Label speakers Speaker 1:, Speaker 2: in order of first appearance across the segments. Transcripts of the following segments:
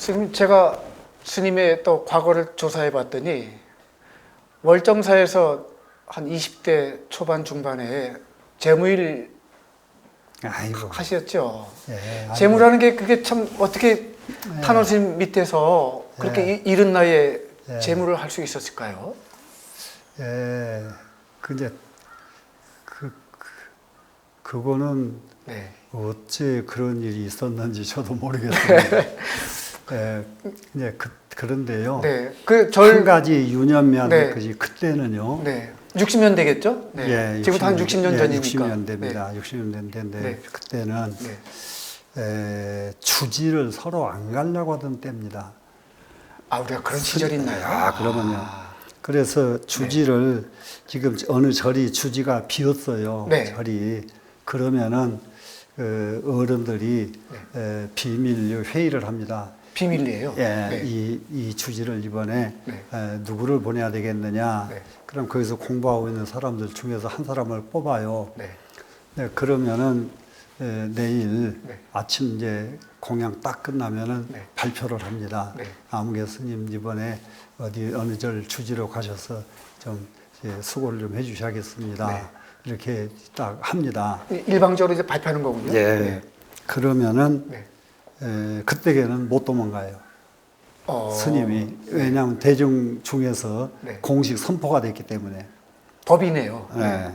Speaker 1: 스님 제가 스님의 또 과거를 조사해 봤더니 월정사에서 한 20대 초반 중반에 재무일
Speaker 2: 아이고.
Speaker 1: 하셨죠.
Speaker 2: 예, 아이고.
Speaker 1: 재무라는 게 그게 참 어떻게 탄원 스님 밑에서 그렇게
Speaker 2: 예.
Speaker 1: 이- 이른 나이에
Speaker 2: 예.
Speaker 1: 재무를 할 수 있었을까요?
Speaker 2: 예, 그 이제 그, 그 그거는
Speaker 1: 네.
Speaker 2: 어째 그런 일이 있었는지 저도 모르겠습니다. 예, 이제 그, 그런데요.
Speaker 1: 네. 그
Speaker 2: 한
Speaker 1: 절
Speaker 2: 가지 유념해야
Speaker 1: 네.
Speaker 2: 될 것이 그때는요.
Speaker 1: 네. 60년 되겠죠? 네.
Speaker 2: 예,
Speaker 1: 지금부터 한 60년
Speaker 2: 예,
Speaker 1: 전이니까.
Speaker 2: 60년 됩니다. 60년 된데
Speaker 1: 네.
Speaker 2: 그때는
Speaker 1: 네. 네.
Speaker 2: 에, 주지를 서로 안 가려고 하던 때입니다.
Speaker 1: 아, 우리가 그런 시절이 있나요?
Speaker 2: 아, 그러면요.
Speaker 1: 아,
Speaker 2: 그래서 주지를 지금 어느 절이 주지가 비었어요.
Speaker 1: 네.
Speaker 2: 절이 그러면은 그 어른들이
Speaker 1: 네.
Speaker 2: 에, 비밀 회의를 합니다.
Speaker 1: 비밀이에요.
Speaker 2: 예,
Speaker 1: 네.
Speaker 2: 이, 이 주지를 이번에
Speaker 1: 네.
Speaker 2: 에, 누구를 보내야 되겠느냐.
Speaker 1: 네.
Speaker 2: 그럼 거기서 공부하고 있는 사람들 중에서 한 사람을 뽑아요.
Speaker 1: 네.
Speaker 2: 네, 그러면은 에, 내일
Speaker 1: 네.
Speaker 2: 아침 이제 공양 딱 끝나면은
Speaker 1: 네.
Speaker 2: 발표를 합니다.
Speaker 1: 네.
Speaker 2: 아무개 스님 이번에 어디 어느 절 주지로 가셔서 좀 수고를 좀 해주셔야겠습니다.
Speaker 1: 네.
Speaker 2: 이렇게 딱 합니다.
Speaker 1: 일방적으로 이제 발표하는 거군요.
Speaker 2: 예. 그러면은
Speaker 1: 네.
Speaker 2: 에, 그때에는 못 도망가요.
Speaker 1: 어,
Speaker 2: 스님이 왜냐하면 대중 중에서
Speaker 1: 네.
Speaker 2: 공식 선포가 됐기 때문에.
Speaker 1: 법이네요.
Speaker 2: 예.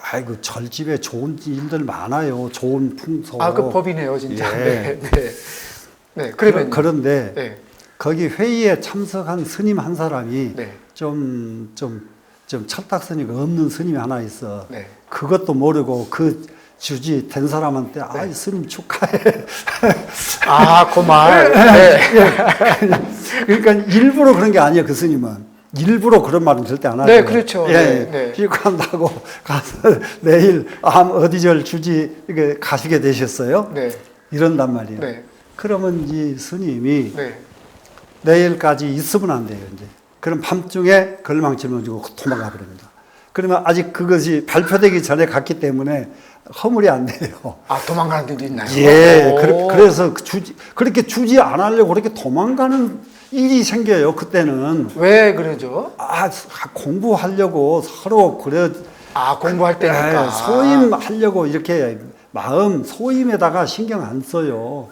Speaker 2: 아이고 절집에 좋은 일들 많아요. 좋은 풍소.
Speaker 1: 아, 그 법이네요, 진짜.
Speaker 2: 예.
Speaker 1: 네. 네. 네. 그러면
Speaker 2: 그런데
Speaker 1: 네.
Speaker 2: 거기 회의에 참석한 스님 한 사람이
Speaker 1: 네.
Speaker 2: 좀, 좀, 좀 철딱서니가 없는 스님이 하나 있어.
Speaker 1: 네.
Speaker 2: 그것도 모르고 그 주지 된 사람한테 아, 이 스님 축하해.
Speaker 1: 아, 그 말. 네.
Speaker 2: 그러니까 일부러 그런 게 아니에요, 그 스님은. 일부러 그런 말은 절대 안 하죠.
Speaker 1: 네, 그렇죠.
Speaker 2: 예,
Speaker 1: 네, 네.
Speaker 2: 휴가한다고 가서 내일 아, 어디 절 주지 이게 가시게 되셨어요?
Speaker 1: 네.
Speaker 2: 이런단 말이에요.
Speaker 1: 네.
Speaker 2: 그러면 이 스님이
Speaker 1: 네.
Speaker 2: 내일까지 있으면 안 돼요, 이제. 그럼 밤중에 걸망치면 주고 도망가 버립니다. 그러면 아직 그것이 발표되기 전에 갔기 때문에 허물이 안 돼요.
Speaker 1: 아, 도망가는 데도 있나요?
Speaker 2: 예,
Speaker 1: 오.
Speaker 2: 그, 래서 주지, 그렇게 주지 안 하려고 그렇게 도망가는 일이 생겨요, 그때는.
Speaker 1: 왜 그러죠?
Speaker 2: 아, 공부하려고 서로 그래.
Speaker 1: 아, 공부할 때니까.
Speaker 2: 예, 소임하려고 이렇게 마음 소임에다가 신경 안 써요.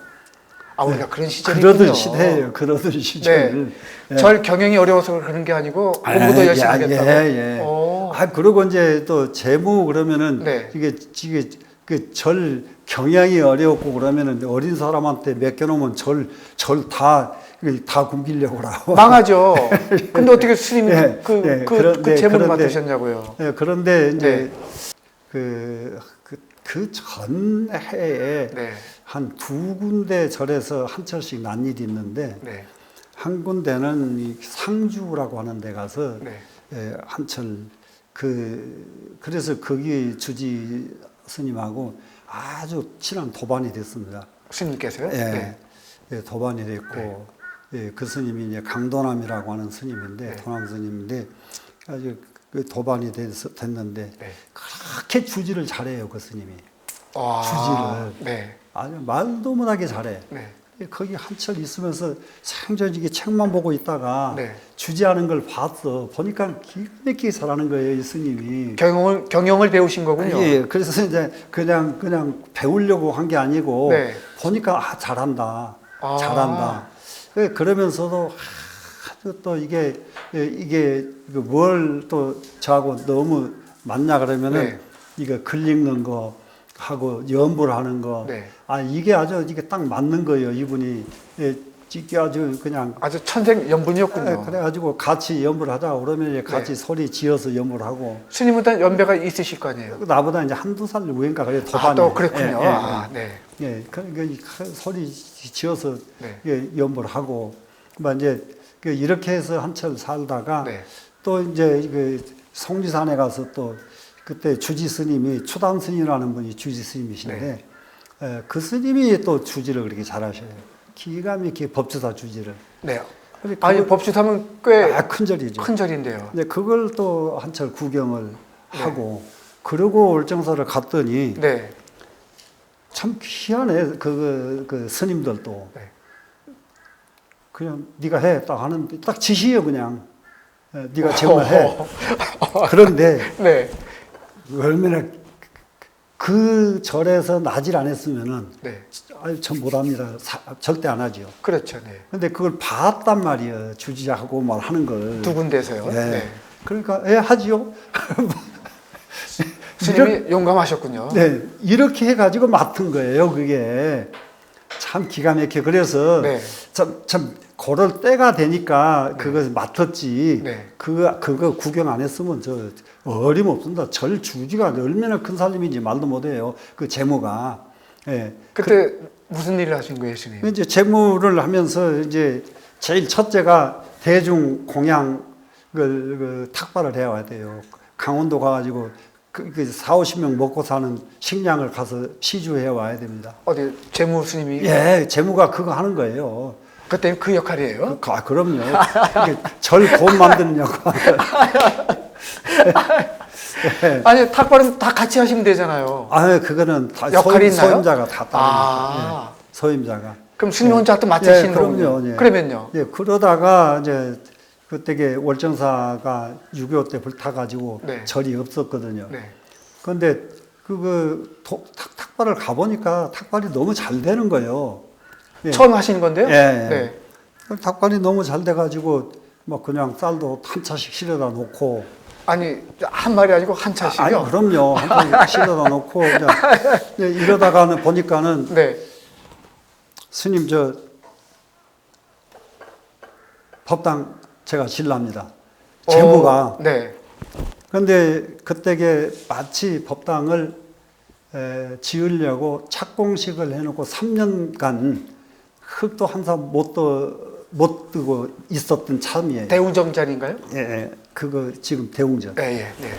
Speaker 1: 아, 우리가 그런 시절이
Speaker 2: 그러던 시대예요, 그러던 시절.
Speaker 1: 네. 절 경영이 어려워서 그런 게 아니고 공부도
Speaker 2: 아,
Speaker 1: 열심히
Speaker 2: 예,
Speaker 1: 하겠다고.
Speaker 2: 예, 예.
Speaker 1: 오.
Speaker 2: 아, 그리고 이제 또 재무 그러면은
Speaker 1: 네.
Speaker 2: 이게 이게 그 절 경향이 어렵고 그러면은 어린 사람한테 맡겨놓으면 절 절 다 다 굶기려고 그러고.
Speaker 1: 망하죠. 근데 어떻게 스님이
Speaker 2: 예,
Speaker 1: 그,
Speaker 2: 예,
Speaker 1: 그,
Speaker 2: 그런-
Speaker 1: 그
Speaker 2: 네,
Speaker 1: 재물을
Speaker 2: 그런데-
Speaker 1: 맡으셨냐고요.
Speaker 2: 예, 그런데 이제
Speaker 1: 네.
Speaker 2: 그, 그, 그 전 해에
Speaker 1: 네.
Speaker 2: 한두 군데 절에서 한 철씩 난 일이 있는데
Speaker 1: 네.
Speaker 2: 한 군데는 이 상주라고 하는 데 가서
Speaker 1: 네.
Speaker 2: 예, 한철 그 그래서 거기 주지 스님하고 아주 친한 도반이 됐습니다.
Speaker 1: 스님께서요?
Speaker 2: 예,
Speaker 1: 네.
Speaker 2: 예, 도반이 됐고 예, 그 스님이 이제 강도남이라고 하는 스님인데
Speaker 1: 네.
Speaker 2: 도남 스님인데 아주 그 도반이 됐, 됐는데
Speaker 1: 네.
Speaker 2: 그렇게 주지를 잘해요 그 스님이
Speaker 1: 아,
Speaker 2: 주지를.
Speaker 1: 네.
Speaker 2: 아주 말도 못하게 잘해.
Speaker 1: 네.
Speaker 2: 거기 한철 있으면서 생전이게 책만 보고 있다가
Speaker 1: 네.
Speaker 2: 주지하는 걸 봤어. 보니까 기가 막히게 잘하는 거예요, 이 스님이.
Speaker 1: 경영을 경영을 배우신 거군요.
Speaker 2: 예, 그래서 이제 그냥 그냥 배우려고 한 게 아니고
Speaker 1: 네.
Speaker 2: 보니까 아 잘한다,
Speaker 1: 아.
Speaker 2: 잘한다. 그- 그러면서도 아주 또 이게 예, 이게 뭘 또 저하고 너무 맞냐 그러면은
Speaker 1: 네.
Speaker 2: 이거 글 읽는 거 하고 연불 하는 거.
Speaker 1: 네.
Speaker 2: 아 이게 아주 이게 딱 맞는 거예요, 이분이. 예, 이게 아주 그냥
Speaker 1: 아주 천생 연분이었군요.
Speaker 2: 예, 그래가지고 같이 연불 하자 그러면 이제 같이
Speaker 1: 네.
Speaker 2: 소리 지어서 연불하고
Speaker 1: 스님보다 연배가 있으실 거 아니에요.
Speaker 2: 나보다 이제 한두 살 위인가 그래
Speaker 1: 아,
Speaker 2: 도반이.
Speaker 1: 또 그랬군요.
Speaker 2: 예, 예,
Speaker 1: 아, 네.
Speaker 2: 예, 그러니까 소리 지어서
Speaker 1: 네.
Speaker 2: 예, 연불 하고 뭐 이제 그 이렇게 해서 한철 살다가
Speaker 1: 네.
Speaker 2: 또 이제 그 송지산에 가서 또 그때 주지 스님이 추단 스님이라는 분이 주지 스님이신데
Speaker 1: 네.
Speaker 2: 예, 그 스님이 또 주지를 그렇게 잘하셔요. 기가 막히게 법주사 주지를.
Speaker 1: 네. 아니 법주사면 꽤
Speaker 2: 아, 큰 절이죠.
Speaker 1: 큰 절인데요.
Speaker 2: 근데 그걸 또 한철 구경을
Speaker 1: 네.
Speaker 2: 하고 그러고 월정사를 갔더니
Speaker 1: 네.
Speaker 2: 참 희한해 그, 그 스님들도
Speaker 1: 네.
Speaker 2: 그냥 네가 해 딱 하는데 딱 지시요 그냥 예, 네가 제목을 해. 그런데
Speaker 1: 네.
Speaker 2: 얼마나 그 절에서 나질 안 했으면은
Speaker 1: 네.
Speaker 2: 아유 전 못합니다. 사- 절대 안 하죠.
Speaker 1: 그렇죠. 네.
Speaker 2: 근데 그걸 봤단 말이에요. 주지하고 말 하는 걸.
Speaker 1: 두 군데서요.
Speaker 2: 예.
Speaker 1: 네.
Speaker 2: 그러니까 예 하지요.
Speaker 1: 스님이 용감하셨군요.
Speaker 2: 네, 이렇게 해가지고 맡은 거예요. 그게 참 기가 막혀. 그래서
Speaker 1: 네.
Speaker 2: 참, 참 고럴 때가 되니까 그것을 맡았지.
Speaker 1: 네.
Speaker 2: 그거 그거 구경 안 했으면 저 어림없습니다. 절 주지가 얼마나 큰 살림인지 말도 못해요. 그 제모가. 예.
Speaker 1: 그때 무슨 일을 하신 거예요, 스님?
Speaker 2: 이제 재무를 하면서 이제 제일 첫째가 대중 공양을 그 탁발을 해와야 돼요. 강원도 가가지고 그, 그 4, 50명 먹고 사는 식량을 가서 시주해 와야 됩니다.
Speaker 1: 어디 재무 스님이
Speaker 2: 예, 재무가 그거 하는 거예요.
Speaker 1: 그때 그 역할이에요?
Speaker 2: 그, 아, 그럼요. 절돈 만드는 역할.
Speaker 1: 아니 탁발은 다 같이 하시면 되잖아요.
Speaker 2: 아, 그거는 다
Speaker 1: 역할이
Speaker 2: 소임,
Speaker 1: 있나요?
Speaker 2: 소임자가 다 따릅니다.
Speaker 1: 아.
Speaker 2: 예, 소임자가.
Speaker 1: 그럼 스님 혼자 또 맡으시는
Speaker 2: 예,
Speaker 1: 거군요.
Speaker 2: 그럼요. 예.
Speaker 1: 그러면요.
Speaker 2: 예, 그러다가 이제 그때게 월정사가 6.25 때 불타가지고
Speaker 1: 네.
Speaker 2: 절이 없었거든요.
Speaker 1: 네.
Speaker 2: 그런데 그 도- 탁, 탁발을 가보니까 탁발이 너무 잘 되는 거예요. 예.
Speaker 1: 처음 하시는 건데요?
Speaker 2: 예, 예.
Speaker 1: 네.
Speaker 2: 그 탁발이 너무 잘 돼가지고 뭐 그냥 쌀도 한 차씩 실어다 놓고
Speaker 1: 아니 한 마리 아니고 한 차씩요?
Speaker 2: 아 니 그럼요 한 차씩 실어다 놓고 그냥 예, 이러다가는 보니까는
Speaker 1: 네.
Speaker 2: 스님 저 법당 제가 신랍니다. 제무가
Speaker 1: 어, 네.
Speaker 2: 그런데 그때게 마치 법당을 에, 지으려고 착공식을 해놓고 3년간 흙도 한삼 못, 떠, 못 뜨고 있었던 참이에요.
Speaker 1: 대웅정 자리인가요?
Speaker 2: 예, 예, 그거 지금 대웅전.
Speaker 1: 네, 예, 네.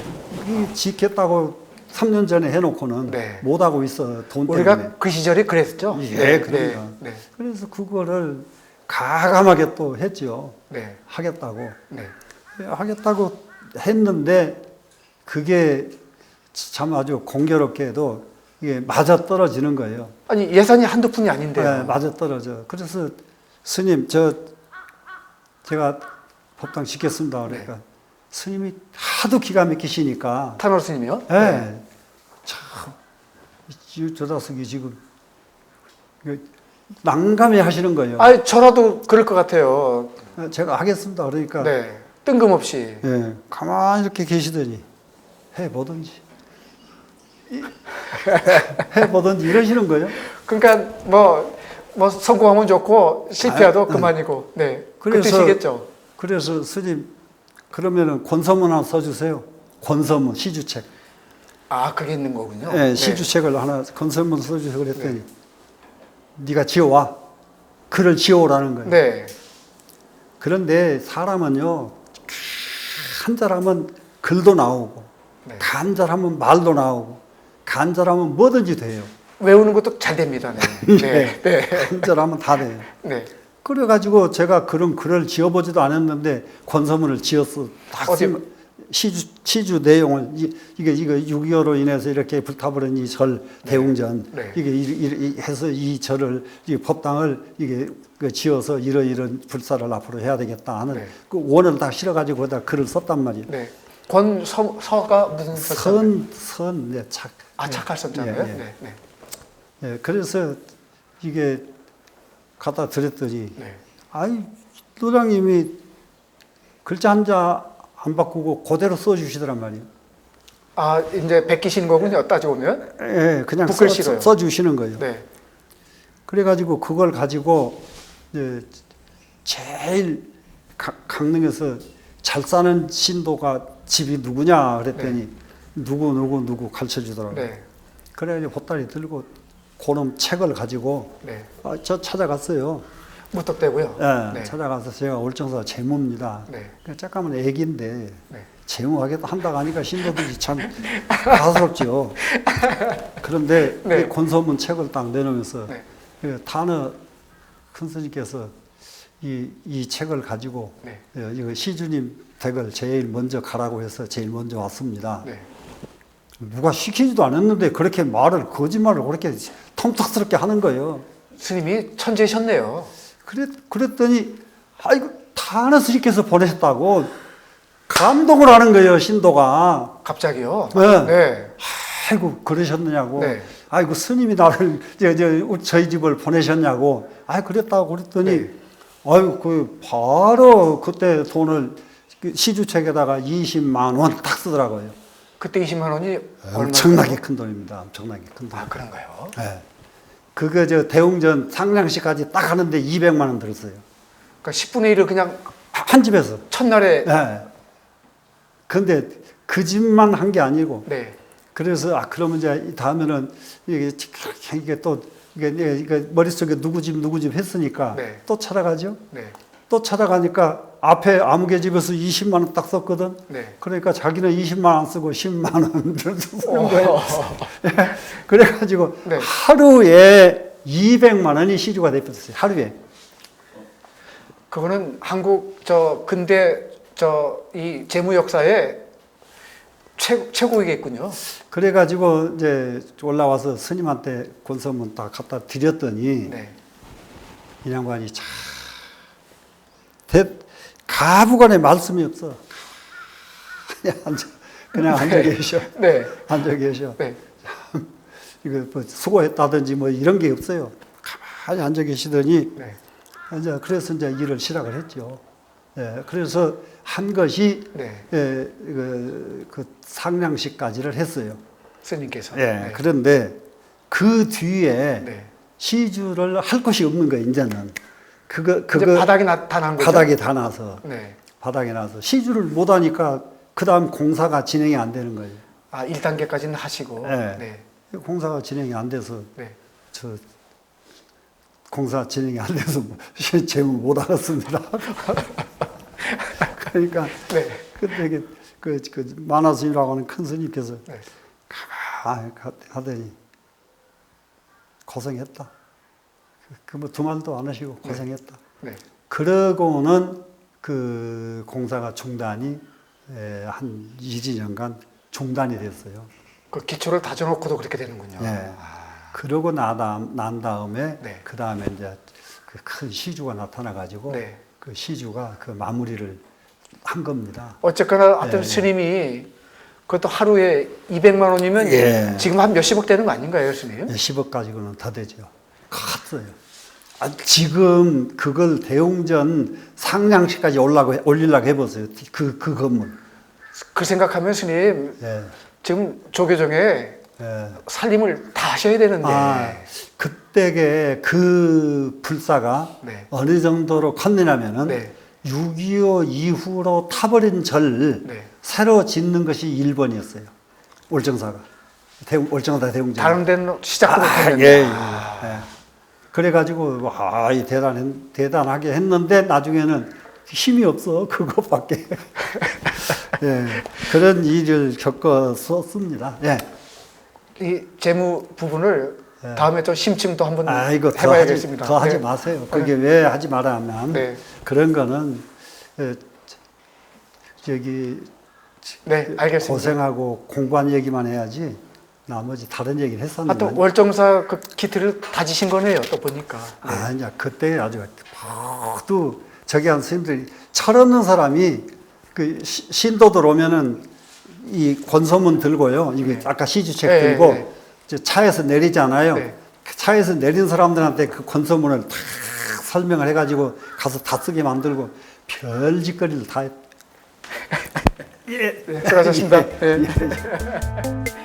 Speaker 2: 이 짓겠다고 3년 전에 해놓고는
Speaker 1: 네.
Speaker 2: 못 하고 있어 돈 때문에.
Speaker 1: 우리가 그 시절에 그랬죠?
Speaker 2: 예,
Speaker 1: 네,
Speaker 2: 그러니까.
Speaker 1: 네,
Speaker 2: 그래서 그거를 가감하게 또 했죠.
Speaker 1: 네,
Speaker 2: 하겠다고.
Speaker 1: 네.
Speaker 2: 예, 하겠다고 했는데 그게 참 아주 공교롭게도 이게 맞아 떨어지는 거예요.
Speaker 1: 아니 예산이 한두 푼이 아닌데요.
Speaker 2: 네, 맞아 떨어져. 그래서 스님 저 제가 법당 짓겠습니다. 그러니까
Speaker 1: 네.
Speaker 2: 스님이 하도 기가 막히시니까
Speaker 1: 탄월 스님이요?
Speaker 2: 예. 참, 이 조다석이 지금 난감해 하시는 거예요.
Speaker 1: 아, 저라도 그럴 것 같아요.
Speaker 2: 제가 하겠습니다. 그러니까
Speaker 1: 네, 뜬금없이.
Speaker 2: 예, 가만히 이렇게 계시더니 해보든지 이- 해보든지 이러시는 거예요.
Speaker 1: 그러니까 뭐, 뭐 성공하면 좋고 실패해도
Speaker 2: 아,
Speaker 1: 그만이고. 네, 그
Speaker 2: 그래서-
Speaker 1: 뜻이겠죠.
Speaker 2: 그래서 스님 그러면은 권서문 하나 써주세요. 권서문 시주책.
Speaker 1: 아, 그게 있는 거군요.
Speaker 2: 예,
Speaker 1: 네.
Speaker 2: 시주책을 하나 권서문 써주세요. 그랬더니 네. 가 지어와. 글을 지어오라는 거예요.
Speaker 1: 네,
Speaker 2: 그런데 사람은요 한잘하면 글도 나오고
Speaker 1: 네.
Speaker 2: 간잘하면 말도 나오고 간잘하면 뭐든지 돼요.
Speaker 1: 외우는 것도 잘 됩니다. 네, 네, 네.
Speaker 2: 간절하면 다 돼요.
Speaker 1: 네.
Speaker 2: 그래가지고 제가 그런 글을 지어보지도 않았는데 권서문을 지었어. 딱
Speaker 1: 어디-
Speaker 2: 시주, 시주 내용을 이, 이게 이거 6.25로 인해서 이렇게 불타버린 이 절 대웅전
Speaker 1: 네.
Speaker 2: 이게 이, 이, 이 해서 이 절을 이 법당을 이게 그 지어서 이러 이런 불사를 앞으로 해야 되겠다 하는
Speaker 1: 네.
Speaker 2: 그 원을 다 실어가지고 거기다 글을 썼단 말이에요.
Speaker 1: 네. 권 서, 서가 무슨 서자?
Speaker 2: 선, 선, 네, 착.
Speaker 1: 아, 착할 선자고요?
Speaker 2: 예, 예.
Speaker 1: 네, 네,
Speaker 2: 예, 그래서 이게 갖다 드렸더니
Speaker 1: 네.
Speaker 2: 아이 노장님이 글자 한자 안 바꾸고 그대로 써주시더란 말이에요.
Speaker 1: 아, 이제 베끼시는 거군요. 따지고 보면.
Speaker 2: 예, 그냥 써,
Speaker 1: 붓글씨로요?
Speaker 2: 써, 주시는 거예요.
Speaker 1: 네.
Speaker 2: 그래가지고 그걸 가지고 이제 제일 가- 강릉에서 잘 사는 신도가 집이 누구냐 그랬더니 누구 누구 누구 가르쳐 주더라고요.
Speaker 1: 네.
Speaker 2: 그래가지고 보따리 들고 그놈 책을 가지고
Speaker 1: 네.
Speaker 2: 아, 저 찾아갔어요.
Speaker 1: 무턱대고요.
Speaker 2: 예,
Speaker 1: 네.
Speaker 2: 찾아가서 제가 올정사 재무입니다.
Speaker 1: 네.
Speaker 2: 그 잠깐만 애기인데
Speaker 1: 네.
Speaker 2: 재무하겠다 한다고 하니까 신도들이 참 가스럽죠. 그런데
Speaker 1: 네.
Speaker 2: 이 권서문 책을 딱 내놓으면서
Speaker 1: 네.
Speaker 2: 그 단어 큰 스님께서 이, 이 책을 가지고
Speaker 1: 네.
Speaker 2: 어, 이거 시주님 댁을 제일 먼저 가라고 해서 제일 먼저 왔습니다.
Speaker 1: 네.
Speaker 2: 누가 시키지도 않았는데 그렇게 말을 거짓말을 그렇게 통탁스럽게 하는 거예요.
Speaker 1: 스님이 천재셨네요.
Speaker 2: 그랬, 그랬더니 아이고 탄원스님께서 보내셨다고 감동을 하는 거예요 신도가.
Speaker 1: 갑자기요?
Speaker 2: 네.
Speaker 1: 네.
Speaker 2: 아이고 그러셨느냐고.
Speaker 1: 네.
Speaker 2: 아이고 스님이 나를 저, 저, 저희 집을 보내셨냐고. 아 그랬다고 그랬더니
Speaker 1: 네.
Speaker 2: 아이고 그 바로 그때 돈을 그 시주책에다가 20만 원 딱 쓰더라고요.
Speaker 1: 그때 20만 원이?
Speaker 2: 엄청나게 큰 돈입니다. 엄청나게 큰 돈.
Speaker 1: 아, 그런가요?
Speaker 2: 네. 그거 저 대웅전 상량시까지 딱 하는데 200만 원 들었어요.
Speaker 1: 그러니까 10분의 1을 그냥
Speaker 2: 한 집에서.
Speaker 1: 첫날에
Speaker 2: 네. 근데 그 집만 한 게 아니고
Speaker 1: 네.
Speaker 2: 그래서 아 그러면 이제 다음에는 이게 이게 또 이게 이게 머릿속에 누구 집 누구 집 했으니까
Speaker 1: 네.
Speaker 2: 또 찾아가죠.
Speaker 1: 네.
Speaker 2: 또 찾아가니까 앞에 아무개 집에서 20만 원 딱 썼거든.
Speaker 1: 네.
Speaker 2: 그러니까 자기는 20만 원 쓰고 10만 원 쓰는
Speaker 1: 어.
Speaker 2: 거예요. 예. 그래가지고
Speaker 1: 네.
Speaker 2: 하루에 200만 원이 시주가 돼버렸어요. 하루에.
Speaker 1: 그거는 한국 저 근대 저 이 재무 역사의 최 최고이겠군요.
Speaker 2: 그래가지고 이제 올라와서 스님한테 권서문 딱 갖다 드렸더니
Speaker 1: 네.
Speaker 2: 이 양반이 참 대, 가부간에 말씀이 없어. 그냥 앉아, 그냥 앉아 계셔.
Speaker 1: 네.
Speaker 2: 앉아 계셔.
Speaker 1: 네.
Speaker 2: 이거 뭐 수고했다든지 뭐 이런 게 없어요. 가만히 앉아 계시더니
Speaker 1: 네.
Speaker 2: 이제 그래서 이제 일을 시작을 했죠. 예, 그래서 한 것이
Speaker 1: 네.
Speaker 2: 예, 그, 그 상량식까지를 했어요.
Speaker 1: 스님께서.
Speaker 2: 예,
Speaker 1: 네.
Speaker 2: 그런데 그 뒤에
Speaker 1: 네.
Speaker 2: 시주를 할 것이 없는 거예요. 이제는 그거
Speaker 1: 이제
Speaker 2: 그거
Speaker 1: 바닥이 나타난 거죠.
Speaker 2: 바닥에 다 나서
Speaker 1: 네.
Speaker 2: 바닥에 나서 시주를 못 하니까 그 다음 공사가 진행이 안 되는 거예요.
Speaker 1: 아, 1 단계까지는 하시고.
Speaker 2: 네.
Speaker 1: 네.
Speaker 2: 공사가 진행이 안 돼서
Speaker 1: 네.
Speaker 2: 저 공사 진행이 안 돼서 재무 못 알았습니다. 그러니까
Speaker 1: 네.
Speaker 2: 그때 이게 그, 그 만화 스님이라고 하는 큰 스님께서
Speaker 1: 네.
Speaker 2: 가만히 가- 하더니 고생했다. 그뭐두 말도 안 하시고 고생했다.
Speaker 1: 네.
Speaker 2: 그러고는 그 공사가 중단이 에, 한 2, 2년간 중단이 됐어요.
Speaker 1: 그 기초를 다져놓고도 그렇게 되는군요.
Speaker 2: 예.
Speaker 1: 아,
Speaker 2: 그러고 나다, 난 다음에
Speaker 1: 네.
Speaker 2: 그 다음에 이제 그 큰 시주가 나타나 가지고
Speaker 1: 네.
Speaker 2: 그 시주가 그 마무리를 한 겁니다.
Speaker 1: 어쨌거나 하여튼
Speaker 2: 예.
Speaker 1: 스님이 그것도 하루에 200만 원이면
Speaker 2: 예.
Speaker 1: 지금 한 몇십억 되는 거 아닌가요, 스님?
Speaker 2: 10억 가지고는 더 되죠. 컸어요. 아, 지금 그걸 대웅전 상량시까지 올라고 해- 올리려고 해보세요. 그, 그 건물.
Speaker 1: 그 생각하면 스님
Speaker 2: 예.
Speaker 1: 지금 조계종에
Speaker 2: 예.
Speaker 1: 살림을 다 하셔야 되는데.
Speaker 2: 아, 그때게 그 불사가
Speaker 1: 네.
Speaker 2: 어느 정도로 컸느냐면은
Speaker 1: 네.
Speaker 2: 6.25 이후로 타버린 절
Speaker 1: 네.
Speaker 2: 새로 짓는 것이 1번이었어요. 올정사가. 대웅, 올정사 대웅전.
Speaker 1: 다른 데는 시작도
Speaker 2: 아,
Speaker 1: 못했는데.
Speaker 2: 예, 예. 예. 그래가지고 아, 이 대단 대단하게 했는데 나중에는 힘이 없어 그것밖에. 예, 그런 일을 겪었습니다. 예.
Speaker 1: 이 재무 부분을
Speaker 2: 예.
Speaker 1: 다음에 또 심층도 한번
Speaker 2: 아 이거 더
Speaker 1: 해봐야겠습니다.
Speaker 2: 더 하지
Speaker 1: 네.
Speaker 2: 마세요. 그게 왜 하지
Speaker 1: 네.
Speaker 2: 그런 거는 예, 저기
Speaker 1: 네, 알겠습니다.
Speaker 2: 고생하고 공부한 얘기만 해야지 나머지 다른 얘기를
Speaker 1: 아,
Speaker 2: 했었는데
Speaker 1: 또 월정사 그 키트를 다지신 거네요. 또 보니까. 네.
Speaker 2: 아, 이제 그때 아주 또 저기 한 스님들이 철없는 사람이 그 시- 신도들 오면은 이 권소문 들고요. 이게
Speaker 1: 네.
Speaker 2: 아까 시주책
Speaker 1: 네,
Speaker 2: 들고
Speaker 1: 네.
Speaker 2: 이제 차에서 내리잖아요.
Speaker 1: 네.
Speaker 2: 그 차에서 내린 사람들한테 그 권소문을 다 설명을 해가지고 가서 다 쓰게 만들고 별 짓거리를 다 했.
Speaker 1: 네, 수고하셨습니다. 네.